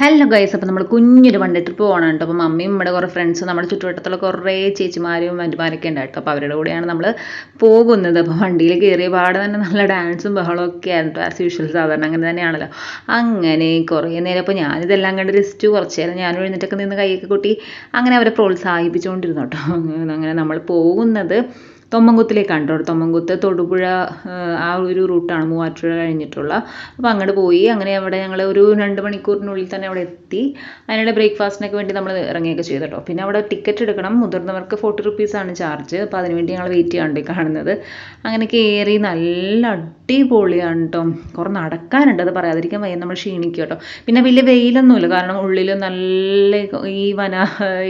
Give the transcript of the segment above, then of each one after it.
Hello guys അപ്പോൾ നമ്മൾ കുഞ്ഞൊരു വണ്ടി ട്രിപ്പ് പോകണം കേട്ടോ. അപ്പോൾ മമ്മിയും നമ്മുടെ കുറേ ഫ്രണ്ട്സും നമ്മുടെ ചുറ്റുവട്ടത്തുള്ള കുറേ ചേച്ചിമാരും വണ്ടിമാരൊക്കെ ഉണ്ട് കേട്ടോ. അപ്പോൾ അവരുടെ കൂടെയാണ് നമ്മൾ പോകുന്നത്. അപ്പോൾ വണ്ടിയിൽ കയറിയ പാടെ തന്നെ നല്ല ഡാൻസും ബഹളവും ഒക്കെ ആയിരുന്നു ആസ് യൂഷ്വൽ സാധാരണ. അങ്ങനെ തന്നെയാണല്ലോ. അങ്ങനെ കുറേ നേരം അപ്പോൾ ഞാനിതെല്ലാം കണ്ട് രസിച്ചു കുറച്ച് നേരം ഞാൻ എഴുന്നിട്ടൊക്കെ നിന്ന് കൈയൊക്കെ കൊട്ടി അങ്ങനെ അവരെ പ്രോത്സാഹിപ്പിച്ചുകൊണ്ടിരുന്നു കേട്ടോ. അങ്ങനെ നമ്മൾ പോകുന്നത് തൊമ്മൻകുത്തിലേക്കാണ് കേട്ടോ. തൊമ്മൻകുത്ത് തൊടുപുഴ ആ ഒരു റൂട്ടാണ് മൂവാറ്റുപുഴ കഴിഞ്ഞിട്ടുള്ള. അപ്പോൾ അങ്ങോട്ട് പോയി. അങ്ങനെ അവിടെ ഞങ്ങൾ ഒരു രണ്ട് മണിക്കൂറിനുള്ളിൽ തന്നെ അവിടെ എത്തി. അതിനിടെ ബ്രേക്ക്ഫാസ്റ്റിനൊക്കെ വേണ്ടി നമ്മൾ ഇറങ്ങിയൊക്കെ ചെയ്തു കേട്ടോ. പിന്നെ അവിടെ ടിക്കറ്റ് എടുക്കണം. മുതിർന്നവർക്ക് ഫോർട്ടി റുപ്പീസാണ് ചാർജ് അപ്പോൾ അതിനുവേണ്ടി ഞങ്ങൾ വെയിറ്റ് ചെയ്യാണ്ട് കാണുന്നത്. അങ്ങനെ കയറി നല്ല അടിപൊളിയാണ് കേട്ടോ. കുറേ നടക്കാനുണ്ട് അത് പറയാതിരിക്കാൻ വയ്യ. നമ്മൾ ക്ഷീണിക്കും കേട്ടോ. പിന്നെ വലിയ വെയിലൊന്നുമില്ല. കാരണം ഉള്ളിൽ നല്ല ഈ വന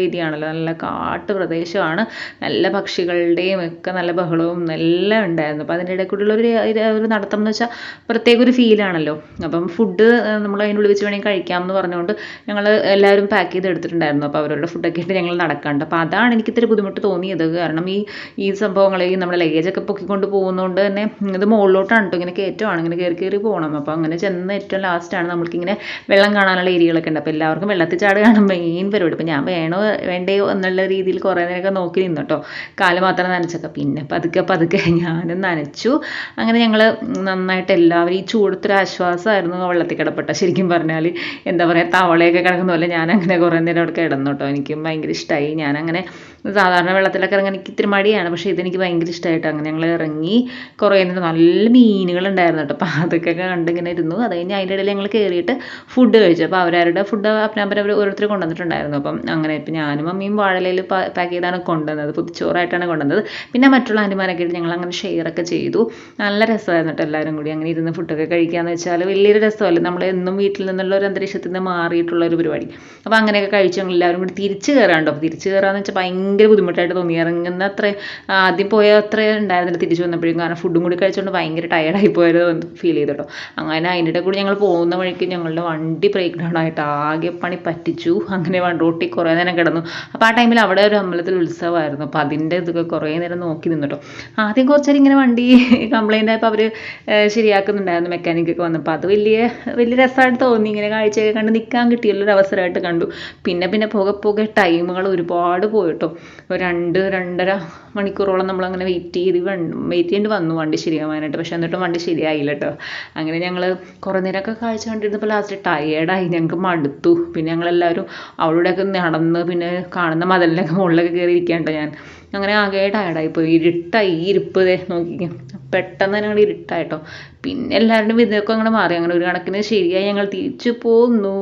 ഏരിയ ആണല്ലോ. നല്ല കാട്ട് പ്രദേശമാണ്. നല്ല പക്ഷികളുടെയും ഒക്കെ ഒക്കെ നല്ല ബഹളവും എല്ലാം ഉണ്ടായിരുന്നു. അപ്പോൾ അതിന്റെ ഇടയിൽ കൂടെയുള്ള ഒരു ഒരു നടത്തം എന്ന് വെച്ചാൽ പ്രത്യേക ഒരു ഫീലാണല്ലോ അപ്പം ഫുഡ് നമ്മൾ അതിനുള്ളിൽ വെച്ച് വേണമെങ്കിൽ കഴിക്കാം എന്ന് പറഞ്ഞുകൊണ്ട് ഞങ്ങൾ എല്ലാവരും പാക്ക് ചെയ്ത് എടുത്തിട്ടുണ്ടായിരുന്നു. അപ്പോൾ അവരുടെ ഫുഡൊക്കെ ഇട്ട് ഞങ്ങൾ നടക്കാണ്ട്. അപ്പോൾ അതാണ് എനിക്ക് ഇത്തിരി ബുദ്ധിമുട്ട് തോന്നിയത്. കാരണം ഈ ഈ സംഭവങ്ങൾ ഈ നമ്മുടെ ലഗേജൊക്കെ പൊക്കിക്കൊണ്ട് പോകുന്നതുകൊണ്ട് തന്നെ ഇത് മുകളിലോട്ടാണ് കേട്ടോ ഇങ്ങനെ കയറ്റമാണ് ഇങ്ങനെ കയറി കയറി പോകണം അപ്പോൾ അങ്ങനെ ചെന്ന് ഏറ്റവും ലാസ്റ്റാണ് നമ്മൾക്കിങ്ങനെ വെള്ളം കാണാനുള്ള ഏരിയകളൊക്കെ ഉണ്ട്. അപ്പോൾ എല്ലാവർക്കും വെള്ളത്തിൽ ചാടുകയാണ് മെയിൻ പരിപാടി. അപ്പോൾ ഞാൻ വേണോ വേണ്ടയോ എന്നുള്ള രീതിയിൽ കുറേ നേരമൊക്കെ നോക്കി നിന്നു കേട്ടോ കാൽ മാത്രം നനച്ചൊക്കെ. പിന്നെ പതുക്കെ പതുക്കെ ഞാനും നനച്ചു. അങ്ങനെ ഞങ്ങൾ നന്നായിട്ട് എല്ലാവരും ഈ ചൂടത്തൊരു ആശ്വാസമായിരുന്നു വെള്ളത്തിൽ കിടപ്പെട്ട ശരിക്കും പറഞ്ഞാൽ എന്താ പറയുക തവളയൊക്കെ കിടക്കുന്ന പോലെ ഞാൻ അങ്ങനെ കുറേ നേരം അവിടെ കിടന്നു കേട്ടോ എനിക്കും ഭയങ്കര ഇഷ്ടമായി ഞാനങ്ങനെ സാധാരണ വെള്ളത്തിലൊക്കെ ഇറങ്ങാൻ എനിക്ക് ഇത്തിരി മടിയാണ്. പക്ഷേ ഇതെനിക്ക് ഭയങ്കര ഇഷ്ടമായിട്ട് അങ്ങനെ ഞങ്ങൾ ഇറങ്ങി കുറേ നേരം നല്ല മീനുകളുണ്ടായിരുന്നു കേട്ടോ. അപ്പോൾ അതൊക്കെ കണ്ടിങ്ങനെ ഇരുന്നു. അത് കഴിഞ്ഞ് അതിന്റെ ഇടയിൽ ഞങ്ങൾ കയറിയിട്ട് ഫുഡ് കഴിച്ചു. അപ്പോൾ അവരവരുടെ ഫുഡ് അവർ ഓരോരുത്തർ കൊണ്ടുവന്നിട്ടുണ്ടായിരുന്നു. അപ്പം അങ്ങനെ ഇപ്പം ഞാനും അമ്മയും വാഴലയിൽ പാക്ക് ചെയ്താണ് കൊണ്ടുവന്നത്. പുതിച്ചോറായിട്ടാണ് കൊണ്ടുവന്നത്. പിന്നെ മറ്റുള്ള ആന്റിമാരൊക്കെ ഞങ്ങൾ അങ്ങനെ ഷെയർ ഒക്കെ ചെയ്തു. നല്ല രസമായിരുന്നു കേട്ടോ എല്ലാവരും കൂടി അങ്ങനെ ഇരുന്ന് ഫുഡൊക്കെ കഴിക്കാമെന്ന് വെച്ചാൽ വലിയൊരു രസമല്ലേ. നമ്മൾ എന്നും വീട്ടിൽ നിന്നുള്ള ഒരു അന്തരീക്ഷത്തിൽ നിന്ന് മാറിയിട്ടുള്ള ഒരു പരിപാടി. അപ്പോൾ അങ്ങനെയൊക്കെ കഴിച്ച് ഞങ്ങൾ എല്ലാവരും കൂടി തിരിച്ചു കയറാണ്ടോ അപ്പോൾ തിരിച്ചു കയറാന്ന് വെച്ചാൽ ഭയങ്കര ബുദ്ധിമുട്ടായിട്ട് തോന്നി. ഇറങ്ങുന്ന അത്ര ആദ്യം പോയ അത്ര ഉണ്ടായിരുന്നില്ല തിരിച്ചു വന്നപ്പോഴും. കാരണം ഫുഡും കൂടി കഴിച്ചുകൊണ്ട് ഭയങ്കര ടയർഡായി പോയത് ഫീൽ ചെയ്തോട്ടോ അങ്ങനെ അതിന്റെ കൂടി ഞങ്ങൾ പോകുന്ന വഴിക്ക് ഞങ്ങളുടെ വണ്ടി ബ്രേക്ക് ഡൗൺ ആയിട്ട് ആകെ പണി പറ്റിച്ചു. അങ്ങനെ റോട്ടിൽ കുറേ നേരം കിടന്നു. അപ്പോൾ ആ ടൈമിൽ അവിടെ ഒരു അമ്പലത്തിൽ ഉത്സവമായിരുന്നു. അപ്പോൾ അതിന്റെ ഇതൊക്കെ കുറേ നേരം നോക്കി നിന്നു കേട്ടോ ആദ്യം കുറച്ചേരം ഇങ്ങനെ വണ്ടി കംപ്ലൈന്റ് ആയപ്പോൾ അവർ ശരിയാക്കുന്നുണ്ടായിരുന്നു മെക്കാനിക്കൊക്കെ വന്നപ്പോൾ അത് വലിയ വലിയ രസമായിട്ട് തോന്നി. ഇങ്ങനെ കാഴ്ചയൊക്കെ കണ്ട് നിൽക്കാൻ ഒരു അവസരമായിട്ട് കണ്ടു. പിന്നെ പിന്നെ പോകെ പോകെ ടൈമുകൾ ഒരുപാട് പോയിട്ടോ. രണ്ട് രണ്ടര മണിക്കൂറോളം നമ്മൾ അങ്ങനെ വെയിറ്റ് ചെയ്ത് വെയിറ്റ് ചെയ്യേണ്ടി വന്നു വണ്ടി ശരിയാവാനായിട്ട്. പക്ഷെ എന്നിട്ടും വണ്ടി ശരിയായില്ല കേട്ടോ അങ്ങനെ ഞങ്ങൾ കുറേ നേരമൊക്കെ കാഴ്ച കണ്ടിരുന്നപ്പോൾ ലാസ്റ്റ് ടയേർഡായി ഞങ്ങൾക്ക് മടുത്തു. പിന്നെ ഞങ്ങളെല്ലാവരും അവിടെയൊക്കെ നടന്ന് പിന്നെ കാണുന്ന മതിലിനൊക്കെ മുകളിലൊക്കെ കയറി ഇരിക്കാണ്ടോ ഞാൻ. അങ്ങനെ ആകെ ടയർഡായിപ്പോയി ഇരുട്ടായി. ഈ ഇരിപ്പ് നോക്കിക്കേ. പെട്ടെന്ന് തന്നെ അങ്ങോട്ട് ഇരുട്ടായിട്ടോ പിന്നെ എല്ലാവരുടെയും വിധമൊക്കെ അങ്ങനെ മാറി. അങ്ങനെ ഒരു കണക്കിന് ശരിയായി ഞങ്ങൾ തിരിച്ചു പോന്നു.